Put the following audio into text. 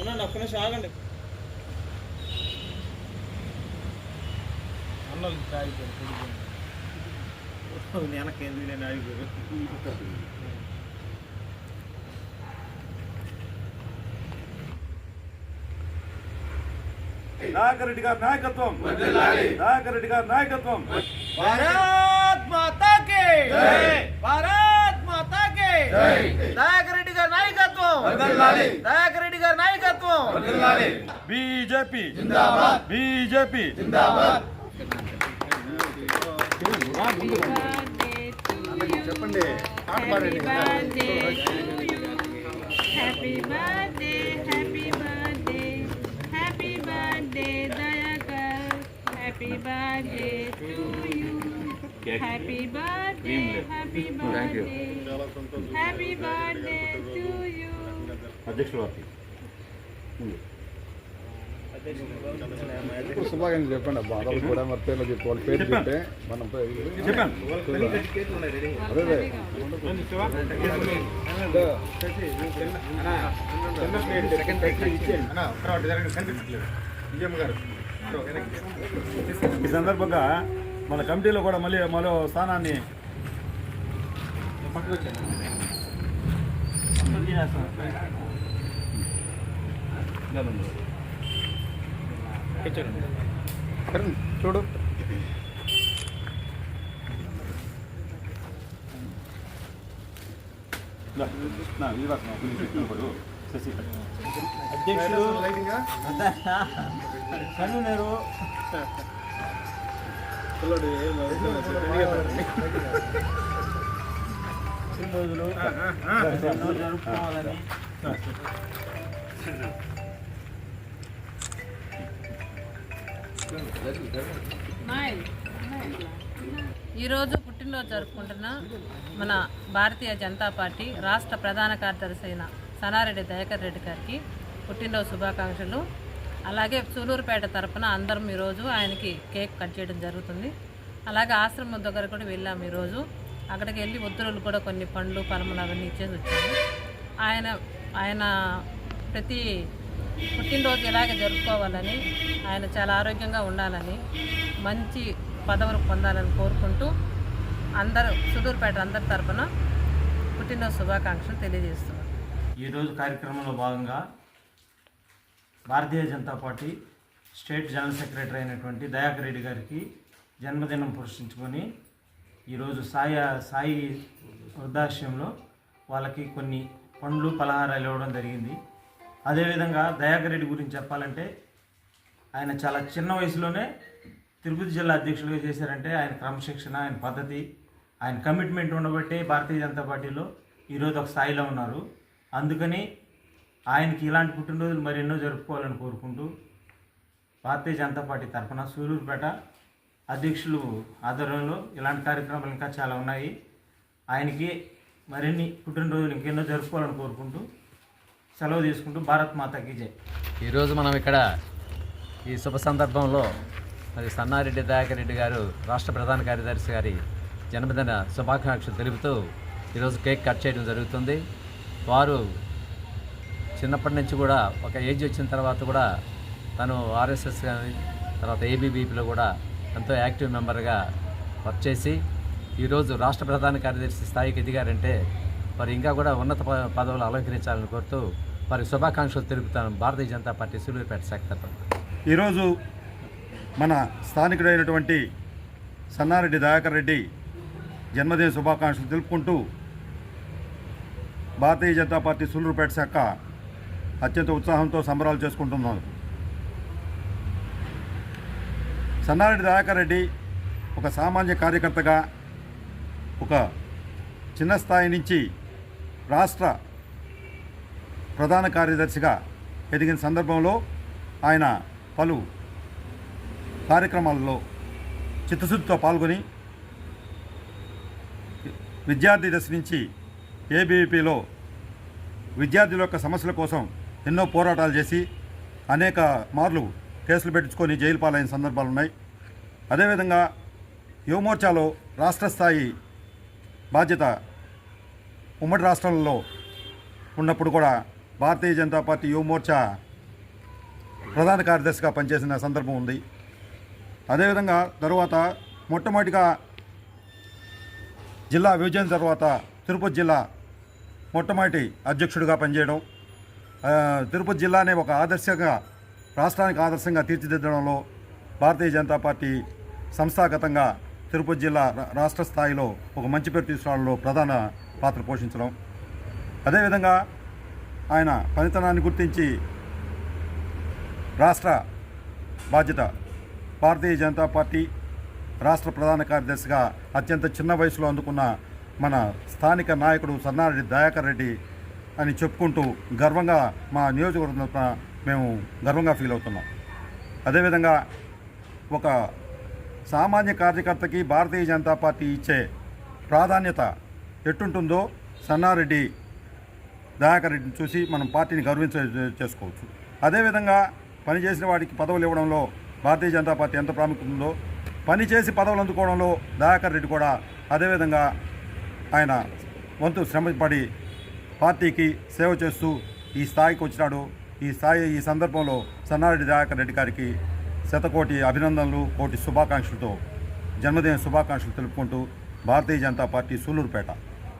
ఉండండి ఒక్క నిమిషం ఆగండి. అన్నలు ఆగిపోయారు వెనకేంది నేను ఆగిపోయారు దయాకర్ రెడ్డి గారి నాయకత్వం. దయాకర్ రెడ్డి గారి నాయకత్వం. భారత్ మాతా కే భారత్ మాతా నాయకత్వం దయాకర్ రెడ్డి గారి నాయకత్వం బీజేపీ బీజేపీ చెప్పండి పాట పాడండి happy birthday happy birthday happy birthday Dayakar happy birthday to you happy birthday happy birthday happy birthday to you అధ్యక్షుడు వారికి శుభాకాంక్షలు చెప్పండి అబ్బా. వాళ్ళు కూడా మరి పేర్లు చెప్పి. వాళ్ళ పేరు. చెప్తే మనం అదే అదే. ఈ సందర్భంగా మన కమిటీలో కూడా మళ్ళీ మరో స్థానాన్ని కరణ్, చూడు. అధ్యక్షుడు. కన్వీనరు రోజులు. ఎన్నో జరుపుకోవాలని. ఈరోజు పుట్టినరోజు జరుపుకుంటున్న మన భారతీయ జనతా పార్టీ రాష్ట్ర ప్రధాన కార్యదర్శి అయిన సనారెడ్డి దయాకర్ రెడ్డి గారికి పుట్టినరోజు శుభాకాంక్షలు. అలాగే సూలూరుపేట తరఫున అందరం ఈరోజు ఆయనకి కేక్ కట్ చేయడం జరుగుతుంది. అలాగే ఆశ్రమం దగ్గర కూడా వెళ్ళాము ఈరోజు. అక్కడికి వెళ్ళి ఉత్తరులు కూడా కొన్ని పండ్లు పలములు అవన్నీ ఇచ్చేసి వచ్చాము. ఆయన ఆయన ప్రతి పుట్టినరోజు ఇలాగే జరుపుకోవాలని ఆయన చాలా ఆరోగ్యంగా ఉండాలని మంచి పదవులు పొందాలని కోరుకుంటూ అందరూ సుదూరుపేట అందరి తరఫున పుట్టినరోజు శుభాకాంక్షలు తెలియజేస్తున్నాను. ఈరోజు కార్యక్రమంలో భాగంగా Bharatiya Janata Party state general secretary అయినటువంటి దయాకర్ రెడ్డి గారికి జన్మదినం పురస్కరించుకొని ఈరోజు సాయి సాయి వృద్ధాశ్రయంలో వాళ్ళకి కొన్ని పండ్లు పలహారాలు ఇవ్వడం జరిగింది. అదేవిధంగా దయాకర్ రెడ్డి గురించి చెప్పాలంటే ఆయన చాలా చిన్న వయసులోనే తిరుపతి జిల్లా అధ్యక్షులుగా చేశారంటే ఆయన క్రమశిక్షణ ఆయన పద్ధతి ఆయన కమిట్మెంట్ ఉండబట్టే భారతీయ జనతా పార్టీలో ఈరోజు ఒక స్థాయిలో ఉన్నారు. అందుకని ఆయనకి ఇలాంటి పుట్టినరోజులు మరెన్నో జరుపుకోవాలని కోరుకుంటూ భారతీయ జనతా పార్టీ తరఫున సూలూరుపేట అధ్యక్షులు ఆధ్వర్యంలో ఇలాంటి కార్యక్రమాలు ఇంకా చాలా ఉన్నాయి. ఆయనకి మరిన్ని పుట్టినరోజులు ఇంకెన్నో జరుపుకోవాలని కోరుకుంటూ సెలవు తీసుకుంటూ భారత్ మాతకి జై. ఈరోజు మనం ఇక్కడ ఈ శుభ సందర్భంలో మరి సన్నారెడ్డి దయాకర్ రెడ్డి గారు రాష్ట్ర ప్రధాన కార్యదర్శి గారి జన్మదిన శుభాకాంక్షలు తెలుపుతూ ఈరోజు కేక్ కట్ చేయడం జరుగుతుంది. వారు చిన్నప్పటి నుంచి కూడా ఒక ఏజ్ వచ్చిన తర్వాత కూడా తను ఆర్ఎస్ఎస్ కానీ తర్వాత ఏబీబీపీలో కూడా ఎంతో యాక్టివ్ మెంబర్గా వర్క్ చేసి ఈరోజు రాష్ట్ర ప్రధాన కార్యదర్శి స్థాయికి ఎదిగారంటే మరి ఇంకా కూడా ఉన్నత ప- పదవులు అలంకరించాలని కోరుతూ మరి శుభాకాంక్షలు తెలుపుతాను భారతీయ జనతా పార్టీ సూలూరుపేట శాఖ ఈరోజు మన స్థానికుడైనటువంటి సన్నారెడ్డి దయాకర్ రెడ్డి జన్మదిన శుభాకాంక్షలు తెలుపుకుంటూ భారతీయ జనతా పార్టీ సూలూరుపేట శాఖ అత్యంత ఉత్సాహంతో సంబరాలు చేసుకుంటున్నారు సన్నారెడ్డి దయాకర్ రెడ్డి ఒక సామాన్య కార్యకర్తగా ఒక చిన్న స్థాయి నుంచి రాష్ట్ర ప్రధాన కార్యదర్శిగా ఎదిగిన సందర్భంలో ఆయన పలు కార్యక్రమాల్లో చిత్తశుద్ధితో పాల్గొని విద్యార్థి దశ నుంచి ఏబీవీపీలో విద్యార్థుల యొక్క సమస్యల కోసం ఎన్నో పోరాటాలు చేసి అనేక మార్లు కేసులు పెట్టించుకొని జైలు పాలైన సందర్భాలు ఉన్నాయి. అదేవిధంగా యువమోర్చాలో రాష్ట్ర స్థాయి బాధ్యత ఉమ్మడి రాష్ట్రంలో ఉన్నప్పుడు కూడా భారతీయ జనతా పార్టీ యువమోర్చా ప్రధాన కార్యదర్శిగా పనిచేసిన సందర్భం ఉంది. అదేవిధంగా తరువాత మొట్టమొదటిగా జిల్లా విభజన తర్వాత తిరుపతి జిల్లా మొట్టమొదటి అధ్యక్షుడిగా పనిచేయడం తిరుపతి జిల్లానే ఒక ఆదర్శంగా రాష్ట్రానికి ఆదర్శంగా తీర్చిదిద్దడంలో భారతీయ జనతా పార్టీ సంస్థాగతంగా తిరుపతి జిల్లా రా- రాష్ట్ర స్థాయిలో ఒక మంచి పేరు తీసుకురావడంలో ప్రధాన పాత్ర పోషించడం. అదేవిధంగా ఆయన పనితనాన్ని గుర్తించి రాష్ట్ర బాధ్యత భారతీయ జనతా పార్టీ రాష్ట్ర ప్రధాన కార్యదర్శిగా అత్యంత చిన్న వయసులో అందుకున్న మన స్థానిక నాయకుడు సన్నారెడ్డి దయాకర్ రెడ్డి అని చెప్పుకుంటూ గర్వంగా మా నియోజకవర్గం మేము గర్వంగా ఫీల్ అవుతున్నాం. అదేవిధంగా ఒక సామాన్య కార్యకర్తకి భారతీయ జనతా పార్టీ ఇచ్చే ప్రాధాన్యత ఎట్టుంటుందో సన్నారెడ్డి దయాకర్ రెడ్డిని చూసి మనం పార్టీని గౌరవించ చేసుకోవచ్చు. అదేవిధంగా పనిచేసిన వాడికి పదవులు ఇవ్వడంలో భారతీయ జనతా పార్టీ ఎంత ప్రాముఖ్యత ఉందో పని చేసి పదవులు అందుకోవడంలో దయాకర్ రెడ్డి కూడా అదేవిధంగా ఆయన వంతు శ్రమపడి పార్టీకి సేవ చేస్తూ ఈ స్థాయికి వచ్చినాడు. ఈ స్థాయి ఈ సందర్భంలో సన్నారెడ్డి దయాకర్ రెడ్డి గారికి శతకోటి అభినందనలు కోటి శుభాకాంక్షలతో జన్మదిన శుభాకాంక్షలు తెలుపుకుంటూ భారతీయ జనతా పార్టీ సూలూరుపేట